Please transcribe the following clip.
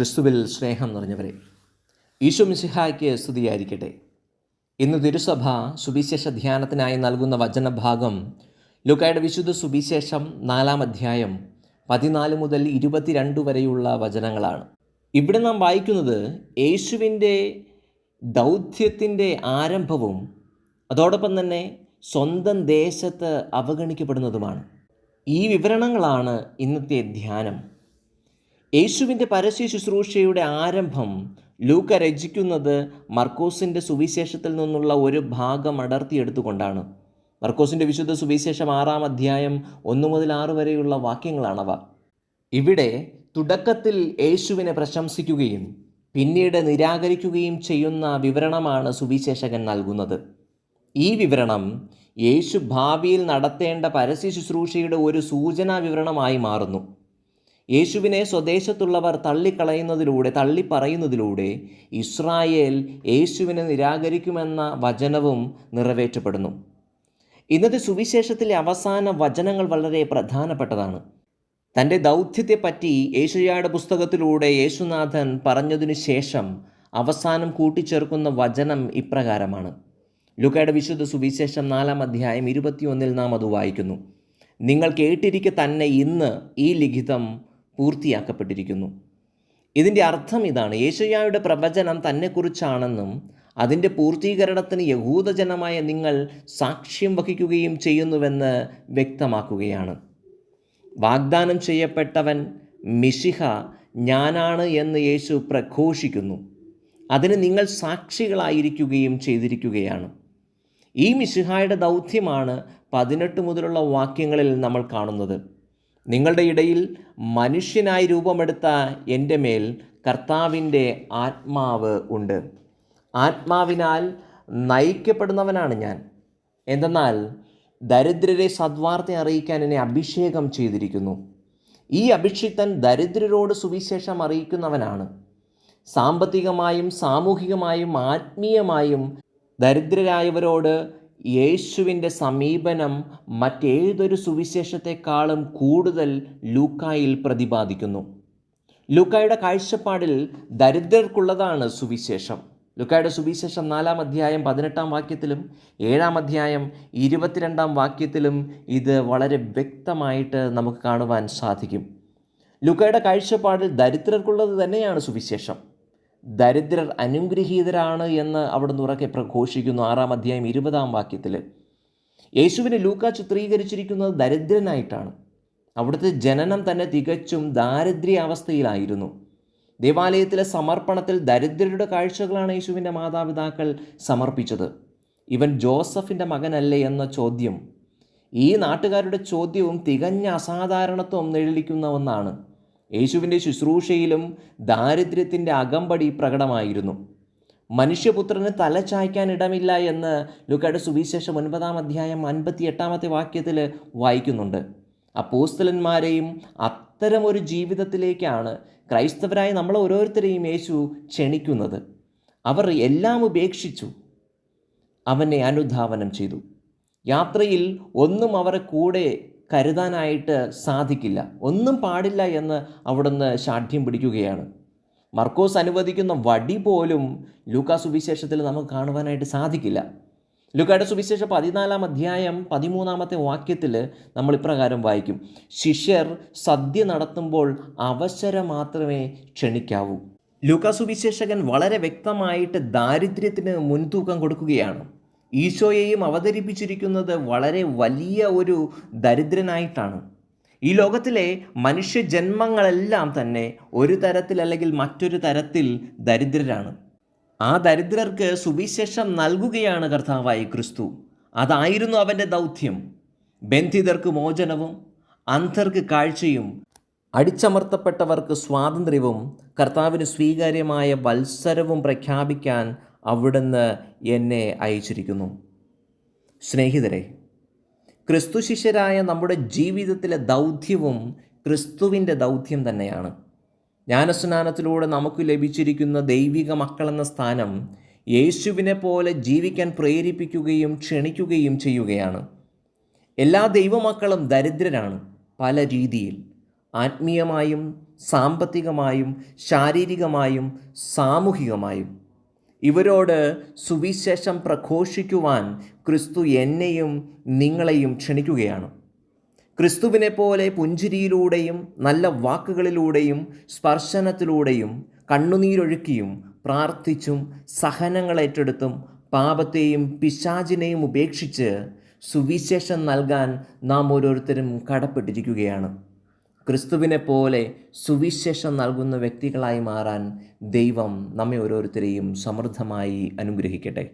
ക്രിസ്തുവിൽ സ്നേഹം നിറഞ്ഞവരെ ഈശോ മിസിഹായ്ക്ക് സ്തുതിയായിരിക്കട്ടെ. ഇന്ന് തിരുസഭ സുവിശേഷ ധ്യാനത്തിനായി നൽകുന്ന വചനഭാഗം ലുക്കായുടെ വിശുദ്ധ സുവിശേഷം നാലാം അധ്യായം പതിനാല് മുതൽ ഇരുപത്തിരണ്ട് വരെയുള്ള വചനങ്ങളാണ്. ഇവിടെ നാം വായിക്കുന്നത് യേശുവിന്റെ ദൗത്യത്തിന്റെ ആരംഭവും അതോടൊപ്പം തന്നെ സ്വന്തം ദേശത്ത് അവഗണിക്കപ്പെടുന്നതുമാണ്. ഈ വിവരണങ്ങളാണ് ഇന്നത്തെ ധ്യാനം. യേശുവിന്റെ പരസ്യ ശുശ്രൂഷയുടെ ആരംഭം ലൂക്ക രചിക്കുന്നത് മർക്കോസിന്റെ സുവിശേഷത്തിൽ നിന്നുള്ള ഒരു ഭാഗം അടർത്തിയെടുത്തുകൊണ്ടാണ്. മർക്കോസിന്റെ വിശുദ്ധ സുവിശേഷം ആറാം അധ്യായം ഒന്ന് മുതൽ ആറ് വരെയുള്ള വാക്യങ്ങളാണവ. ഇവിടെ തുടക്കത്തിൽ യേശുവിനെ പ്രശംസിക്കുകയും പിന്നീട് നിരാകരിക്കുകയും ചെയ്യുന്ന വിവരണമാണ് സുവിശേഷകൻ നൽകുന്നത്. ഈ വിവരണം യേശു ഭാവിയിൽ നടത്തേണ്ട പരസ്യ ശുശ്രൂഷയുടെ ഒരു സൂചനാ വിവരണമായി മാറുന്നു. യേശുവിനെ സ്വദേശത്തുള്ളവർ തള്ളിക്കളയുന്നതിലൂടെ തള്ളിപ്പറയുന്നതിലൂടെ ഇസ്രായേൽ യേശുവിനെ നിരാകരിക്കുമെന്ന വചനവും നിറവേറ്റപ്പെടുന്നു. ഇന്നത്തെ സുവിശേഷത്തിലെ അവസാന വചനങ്ങൾ വളരെ പ്രധാനപ്പെട്ടതാണ്. തന്റെ ദൗത്യത്തെപ്പറ്റി യേശുയാടെ പുസ്തകത്തിലൂടെ യേശുനാഥൻ പറഞ്ഞതിനു ശേഷം അവസാനം കൂട്ടിച്ചേർക്കുന്ന വചനം ഇപ്രകാരമാണ്. ലുക്കയുടെ വിശുദ്ധ സുവിശേഷം നാലാം അധ്യായം ഇരുപത്തിയൊന്നിൽ നാം അത് വായിക്കുന്നു. നിങ്ങൾ കേട്ടിരിക്കെ തന്നെ ഇന്ന് ഈ ലിഖിതം പൂർത്തിയാക്കപ്പെട്ടിരിക്കുന്നു. ഇതിന്റെ അർത്ഥം ഇതാണ്. യേശയ്യായുടെ പ്രവചനം തന്നെക്കുറിച്ചാണെന്നും അതിന്റെ പൂർത്തീകരണത്തിന് യഹൂദജനമായ നിങ്ങൾ സാക്ഷ്യം വഹിക്കുകയും ചെയ്യുന്നുവെന്ന് വ്യക്തമാക്കുകയാണ്. വാഗ്ദാനം ചെയ്യപ്പെട്ടവൻ മിശിഹ ഞാനാണ് എന്ന് യേശു പ്രഘോഷിക്കുന്നു. അതിന് നിങ്ങൾ സാക്ഷികളായിരിക്കുകയും ചെയ്തിരിക്കുകയാണ്. ഈ മിശിഹായുടെ ദൗത്യമാണ് പതിനെട്ട് മുതലുള്ള വാക്യങ്ങളിൽ നമ്മൾ കാണുന്നത്. നിങ്ങളുടെ ഇടയിൽ മനുഷ്യനായി രൂപമെടുത്ത എന്റെ മേൽ കർത്താവിന്റെ ആത്മാവ് ഉണ്ട്. ആത്മാവിനാൽ നയിക്കപ്പെടുന്നവനാണ് ഞാൻ. എന്തെന്നാൽ ദരിദ്രരെ സദ്വാർത്ത അറിയിക്കാൻ എന്നെ അഭിഷേകം ചെയ്തിരിക്കുന്നു. ഈ അഭിഷിക്തൻ ദരിദ്രരോട് സുവിശേഷം അറിയിക്കുന്നവനാണ്. സാമ്പത്തികമായും സാമൂഹികമായും ആത്മീയമായും ദരിദ്രരായവരോട് യേശുവിന്റെ സമീപനം മറ്റേതൊരു സുവിശേഷത്തെക്കാളും കൂടുതൽ ലൂക്കായിൽ പ്രതിപാദിക്കുന്നു. ലൂക്കായുടെ കാഴ്ചപ്പാടിൽ ദരിദ്രർക്കുള്ളതാണ് സുവിശേഷം. ലുക്കായുടെ സുവിശേഷം നാലാം അധ്യായം പതിനെട്ടാം വാക്യത്തിലും ഏഴാം അധ്യായം ഇരുപത്തിരണ്ടാം വാക്യത്തിലും ഇത് വളരെ വ്യക്തമായിട്ട് നമുക്ക് കാണുവാൻ സാധിക്കും. ലുക്കായുടെ കാഴ്ചപ്പാടിൽ ദരിദ്രർക്കുള്ളത് തന്നെയാണ് സുവിശേഷം. ദരിദ്രർ അനുഗ്രഹീതരാണ് എന്ന് അവിടുന്ന് ഉറക്കെ പ്രഘോഷിക്കുന്നു ആറാം അധ്യായം ഇരുപതാം വാക്യത്തിൽ യേശുവിനെ ലൂക്ക ചിത്രീകരിച്ചിരിക്കുന്നത് ദരിദ്രനായിട്ടാണ്. അവിടുത്തെ ജനനം തന്നെ തികച്ചും ദാരിദ്ര്യാവസ്ഥയിലായിരുന്നു ദേവാലയത്തിലെ സമർപ്പണത്തിൽ ദരിദ്രരുടെ കാഴ്ചകളാണ് യേശുവിന്റെ മാതാപിതാക്കൾ സമർപ്പിച്ചത്. ഇവൻ ജോസഫിന്റെ മകനല്ലേ എന്ന ചോദ്യം. ഈ നാട്ടുകാരുടെ ചോദ്യവും തികഞ്ഞ അസാധാരണത്വം നിഴലിക്കുന്ന ഒന്നാണ്. യേശുവിന്റെ ശുശ്രൂഷയിലും ദാരിദ്ര്യത്തിന്റെ അകമ്പടി പ്രകടമായിരുന്നു. മനുഷ്യപുത്രന് തല ചായ്ക്കാൻ ഇടമില്ല എന്ന് ലുക്കയുടെ സുവിശേഷം ഒൻപതാം അധ്യായം അൻപത്തി എട്ടാമത്തെ വാക്യത്തിൽ വായിക്കുന്നുണ്ട്. അപ്പോസ്തലന്മാരെയും അത്തരമൊരു ജീവിതത്തിലേക്കാണ് ക്രൈസ്തവരായ നമ്മൾ ഓരോരുത്തരെയും യേശു ക്ഷണിക്കുന്നത്. അവർ എല്ലാം ഉപേക്ഷിച്ചു. അവനെ അനുധാവനം ചെയ്തു. യാത്രയിൽ ഒന്നും അവരെ കൂടെ കരുതാനായിട്ട് സാധിക്കില്ല. ഒന്നും പാടില്ല എന്ന് അവിടുന്ന് ശാഠ്യം പിടിക്കുകയാണ്. മർക്കോസ് അനുവദിക്കുന്ന വടി പോലും ലൂക്കാ സുവിശേഷത്തിൽ നമുക്ക് കാണുവാനായിട്ട് സാധിക്കില്ല. ലുക്കായുടെ സുവിശേഷം പതിനാലാം അധ്യായം പതിമൂന്നാമത്തെ വാക്യത്തിൽ നമ്മൾ ഇപ്രകാരം വായിക്കും. ശിഷ്യർ സദ്യ നടത്തുമ്പോൾ അവസരം മാത്രമേ ക്ഷണിക്കാവൂ. ലൂക്കാ സുവിശേഷകൻ വളരെ വ്യക്തമായിട്ട് ദാരിദ്ര്യത്തിന് മുൻതൂക്കം കൊടുക്കുകയാണ്. ഈശോയെയും അവതരിപ്പിച്ചിരിക്കുന്നത് വളരെ വലിയ ഒരു ദരിദ്രനായിട്ടാണ്. ഈ ലോകത്തിലെ മനുഷ്യജന്മങ്ങളെല്ലാം തന്നെ ഒരു തരത്തിൽ അല്ലെങ്കിൽ മറ്റൊരു തരത്തിൽ ദരിദ്രരാണ്. ആ ദരിദ്രർക്ക് സുവിശേഷം നൽകുകയാണ് കർത്താവായി ക്രിസ്തു. അതായിരുന്നു അവന്റെ ദൗത്യം. ബന്ധിതർക്ക് മോചനവും അന്ധർക്ക് കാഴ്ചയും അടിച്ചമർത്തപ്പെട്ടവർക്ക് സ്വാതന്ത്ര്യവും കർത്താവിന് സ്വീകാര്യമായ വത്സരവും പ്രഖ്യാപിക്കാൻ അവിടുന്ന് എന്നെ അയച്ചിരിക്കുന്നു. സ്നേഹിതരെ ക്രിസ്തു ശിഷ്യരായ നമ്മുടെ ജീവിതത്തിലെ ദൗത്യവും ക്രിസ്തുവിന്റെ ദൗത്യം തന്നെയാണ്. ജ്ഞാനസ്നാനത്തിലൂടെ നമുക്ക് ലഭിച്ചിരിക്കുന്ന ദൈവിക മക്കളെന്ന സ്ഥാനം യേശുവിനെ പോലെ ജീവിക്കാൻ പ്രേരിപ്പിക്കുകയും ക്ഷണിക്കുകയും ചെയ്യുകയാണ്. എല്ലാ ദൈവമക്കളും ദരിദ്രരാണ് പല രീതിയിൽ. ആത്മീയമായും സാമ്പത്തികമായും ശാരീരികമായും സാമൂഹികമായും. ഇവരോട് സുവിശേഷം പ്രഘോഷിക്കുവാൻ ക്രിസ്തു എന്നെയും നിങ്ങളെയും ക്ഷണിക്കുകയാണ്. ക്രിസ്തുവിനെ പോലെ പുഞ്ചിരിയിലൂടെയും നല്ല വാക്കുകളിലൂടെയും സ്പർശനത്തിലൂടെയും കണ്ണുനീരൊഴുക്കിയും പ്രാർത്ഥിച്ചും സഹനങ്ങളേറ്റെടുത്തും പാപത്തെയും പിശാചിനെയും ഉപേക്ഷിച്ച് സുവിശേഷം നൽകാൻ നാം ഓരോരുത്തരും കടപ്പെട്ടിരിക്കുകയാണ്. ക്രിസ്തുവിനെ പോലെ സുവിശേഷം നൽകുന്ന വ്യക്തികളായി മാറാൻ ദൈവം നമ്മെ ഓരോരുത്തരെയും സമൃദ്ധമായി അനുഗ്രഹിക്കട്ടെ.